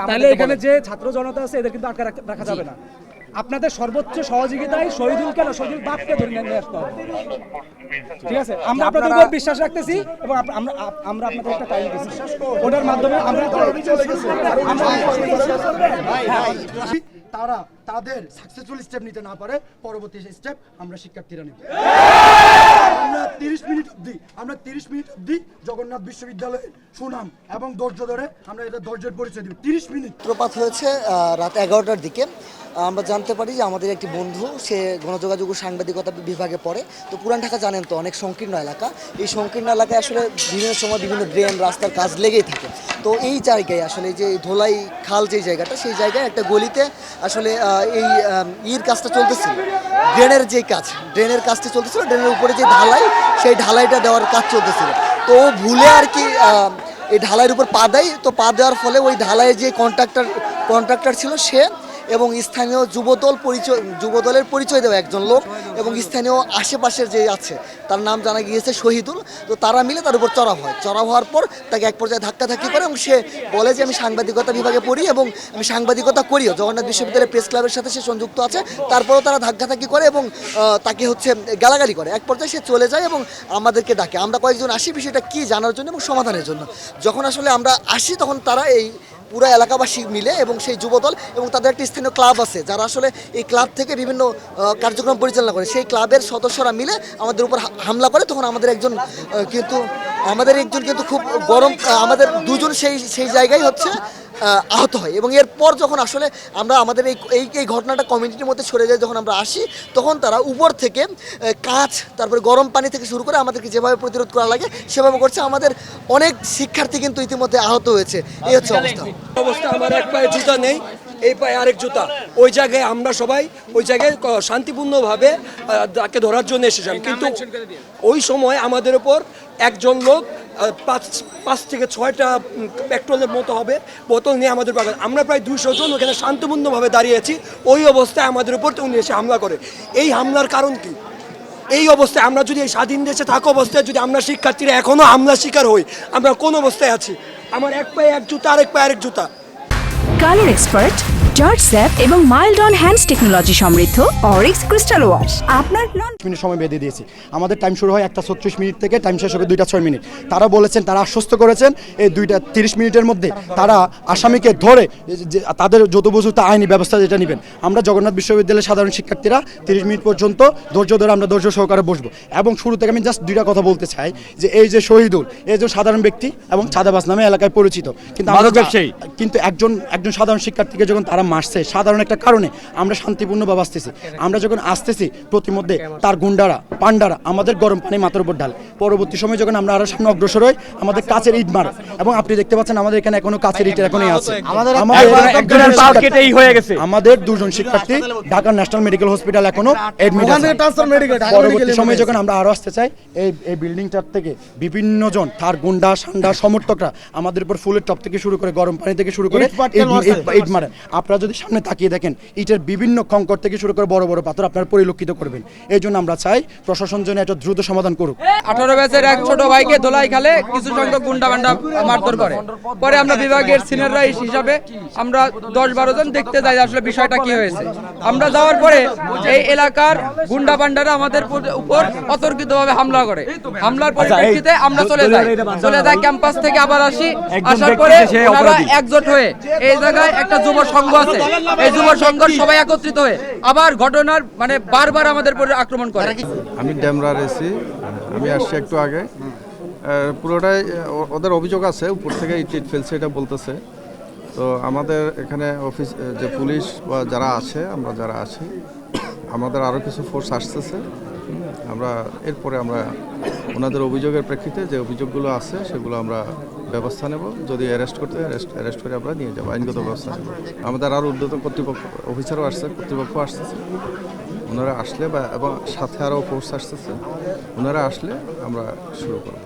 তাহলে এখানে যে ছাত্র জনতা আছে এদের কিন্তু আটকে রাখা যাবে না আপনাদের সর্বোচ্চ সহযোগিতায় শহীদুল কেন শহীদুল বাপকে ধরে নিয়ে আসতে হবে ঠিক আছে আমরা আপনাদের উপর বিশ্বাস রাখতেছি এবং আমরা আমরা আপনাদের একটা টাইম দিচ্ছি ওটার মাধ্যমে আমরা তারা তাদের সাকসেসফুল স্টেপ নিতে না পারে, পরবর্তী স্টেপ আমরা শিক্ষার্থীরা নেব। আমরা তিরিশ মিনিট অবধি, আমরা তিরিশ মিনিট অবধি জগন্নাথ বিশ্ববিদ্যালয়ের সুনাম এবং ধৈর্য ধরে আমরা এটা ধৈর্যের পরিচয় দিব। তিরিশ মিনিট। প্রপাত হয়েছে রাত এগারোটার দিকে। আমরা জানতে পারি যে আমাদের একটি বন্ধু, সে গণযোগাযোগ ও সাংবাদিকতা বিভাগে পড়ে। তো পুরান ঢাকা জানেন তো, অনেক সংকীর্ণ এলাকা। এই সংকীর্ণ এলাকায় আসলে বিভিন্ন সময় বিভিন্ন ড্রেন, রাস্তার কাজ লেগেই থাকে। তো এই জায়গায় আসলে যে ধোলাই খাল যে জায়গাটা, সেই জায়গায় একটা গলিতে আসলে এই ইর কাজটা চলতেছিল ড্রেনের যে কাজ, ড্রেনের কাজটা চলতেছিল, ড্রেনের উপরে যে ঢালাই, সেই ঢালাইটা দেওয়ার কাজ চলতেছিল। তো ভুলে আর কি এই ঢালাইয়ের উপর পা দেয়। তো পা দেওয়ার ফলে ওই ঢালাইয়ের যে কন্ট্রাক্টর কন্ট্রাক্টর ছিল সে এবং স্থানীয় যুবদল পরিচয়, যুবদলের পরিচয় দেওয়া একজন লোক এবং স্থানীয় আশেপাশের যে আছে, তার নাম জানা গিয়েছে শহীদুল। তো তারা মিলে তার উপর চড়া হয়। চড়া হওয়ার পর তাকে এক পর্যায়ে ধাক্কাধাক্কি করে এবং সে বলে যে, আমি সাংবাদিকতা বিভাগে পড়ি এবং আমি সাংবাদিকতা করিও। জগন্নাথ বিশ্ববিদ্যালয়ের প্রেস ক্লাবের সাথে সে সংযুক্ত আছে। তারপরেও তারা ধাক্কাধাক্কি করে এবং তাকে হচ্ছে গালাগালি করে। এক পর্যায়ে সে চলে যায় এবং আমাদেরকে ডাকে। আমরা কয়েকজন আসি বিষয়টা কী জানার জন্য এবং সমাধানের জন্য। যখন আসলে আমরা আসি, তখন তারা এই পুরো এলাকাবাসী মিলে এবং সেই যুবদল এবং তাদের একটি স্থানীয় ক্লাব আছে, যারা আসলে এই ক্লাব থেকে বিভিন্ন কার্যক্রম পরিচালনা করে। সেই ক্লাবের সদস্যরা মিলে আমাদের উপর হামলা করে, তখন আমাদের একজন কিন্তু, আমাদের একজন কিন্তু খুব গরম আমাদের দুজন সেই সেই জায়গায় হচ্ছে। আহত হয়। এবং এরপর যখন আসলে আমরা আমাদের এই এই এই ঘটনাটা কমিউনিটির মধ্যে সরে যায় যখন আমরা আসি তখন তারা উপর থেকে কাঁচ তারপরে গরম পানি থেকে শুরু করে আমাদেরকে যেভাবে প্রতিরোধ করা লাগে সেভাবে করছে। আমাদের অনেক শিক্ষার্থী কিন্তু ইতিমধ্যে আহত হয়েছে। এই হচ্ছে অবস্থা। অবস্থা আমার এক পায়ে জুতা নেই এই পায়ে আরেক জুতা। ওই জায়গায় আমরা সবাই ওই জায়গায় শান্তিপূর্ণভাবে তাকে ধরার জন্য এসেছিলাম। কিন্তু ওই সময় আমাদের উপর একজন লোক পাঁচ পাঁচ থেকে ছয়টা পেট্রোলের মতো হবে, বোতল নিয়ে আমাদের বাগান আমরা প্রায় দুশো জন ওখানে শান্তিপূর্ণভাবে দাঁড়িয়েছি ওই অবস্থায় আমাদের উপর উনি এসে হামলা করে। এই হামলার কারণ কি? এই অবস্থায় আমরা যদি এই স্বাধীন দেশে থাকা অবস্থায় যদি আমরা শিক্ষার্থীরা এখনও হামলার শিকার হই, আমরা কোন অবস্থায় আছি? আমার এক পায়ে এক জুতা, আরেক পায়ে আরেক জুতা। কালার এক্সপার্ট জর্জ স্যাপ এবং মাইল্ড অন হ্যান্ডস টেকনোলজি সমৃদ্ধ অরিক্স ক্রিস্টাল ওয়াশ আপনার লন মিনিট সময় বেঁধে দিয়েছি। আমাদের টাইম শুরু হয় একটা ছত্রিশ মিনিট থেকে টাইম শেষ হবে দুইটা ছয় মিনিট। তারা বলেছেন তারা আশ্বস্ত করেছেন এই দুইটা তিরিশ মিনিটের মধ্যে তারা আসামিকে ধরে যে তাদের যতবুজুত আইনি ব্যবস্থা যেটা নেবেন। আমরা জগন্নাথ বিশ্ববিদ্যালয়ের সাধারণ শিক্ষার্থীরা তিরিশ মিনিট পর্যন্ত ধৈর্য ধরে আমরা ধৈর্য সহকারে বসবো। এবং শুরু থেকে আমি জাস্ট দুইটা কথা বলতে চাই যে এই যে শহীদুল এই যে সাধারণ ব্যক্তি এবং চাঁদাবাস নামে এলাকায় পরিচিত। কিন্তু কিন্তু একজন একজন সাধারণ শিক্ষার্থীকে যখন তারা মারছে সাধারণ একটা কারণে। আমরা শান্তিপূর্ণভাবে আসতেছি। আমরা যখন আসতেছি প্রতিমধ্যে তার গুন্ডারা পান্ডারা আমাদের গরম পানি মাথার উপর ঢালে। পরবর্তী সময় যখন আমরা আরও সামনে অগ্রসর হই আমাদের কাছের ইট মারে। এবং আপনি দেখতে পাচ্ছেন আমাদের এখানে এখনও কাছের ইট এখনই আছে। আমাদের হয়ে দুজন শিক্ষার্থী ঢাকা ন্যাশনাল মেডিকেল হসপিটাল এখনও এডমিট পরবর্তী সময়ে যখন আমরা আরও আসতে চাই এই এই বিল্ডিংটার থেকে বিভিন্ন জন তার গুন্ডা সান্ডা সমর্থকরা আমাদের উপর ফুলের টপ থেকে শুরু করে গরম পানি থেকে শুরু করে ইট- ইট- ইট মারে আপনারা যদি সামনে তাকিয়ে দেখেন ইটের বিভিন্ন কঙ্কর থেকে শুরু করে বড় বড় পাথর আপনারা পরিলক্ষিত করবেন। এই জন্য আমরা চাই প্রশাসন যেন এটা দ্রুত সমাধান করুক। আঠারো ব্যাচের এক ছোট ভাইকে দোলাই খালে কিছু সংখ্যক গুন্ডা বান্ডা মারধর করে। পরে আমরা বিভাগের সিনিয়র রাইস হিসাবে আমরা দশ বারো জন দেখতে যাই আসলে বিষয়টা কি হয়েছে। আমরা যাওয়ার পরে এই এলাকার গুন্ডা বান্ডারা আমাদের পুর- উপর অতর্কিতভাবে হামলা করে। হামলার পরিপ্রেক্ষিতে আমরা চলে যাই। চলে যাই ক্যাম্পাস থেকে আবার আসি। আসার পরে। একজোট হয়ে এই জায়গায় একটা যুব সংঘ আছে। এই যুব সংঘ সবাই একত্রিত হয়ে আবার ঘটনার মানে বারবার আমাদের উপরে আক্রমণ করে। আমি ড্যামরার এসি আমি আসছি একটু আগে। পুরোটাই ওদের অভিযোগ আছে উপর থেকে ইট ফেলছে এটা বলতেছে। তো আমাদের এখানে অফিস যে পুলিশ বা যারা আছে আমরা যারা আছি আমাদের আরও কিছু ফোর্স আসতেছে। আমরা এরপরে আমরা ওনাদের অভিযোগের প্রেক্ষিতে যে অভিযোগগুলো আছে, সেগুলো আমরা ব্যবস্থা নেব। যদি অ্যারেস্ট করতে অ্যারেস্ট অ্যারেস্ট করে আমরা নিয়ে যাব, আইনগত ব্যবস্থা আমাদের আরও উদ্যত কর্তৃপক্ষ, অফিসারও আসছে, কর্তৃপক্ষ আসতেছে। ওনারা আসলে বা, এবং সাথে আরও ফোর্স আসতেছে। ওনারা আসলে আমরা শুরু করব।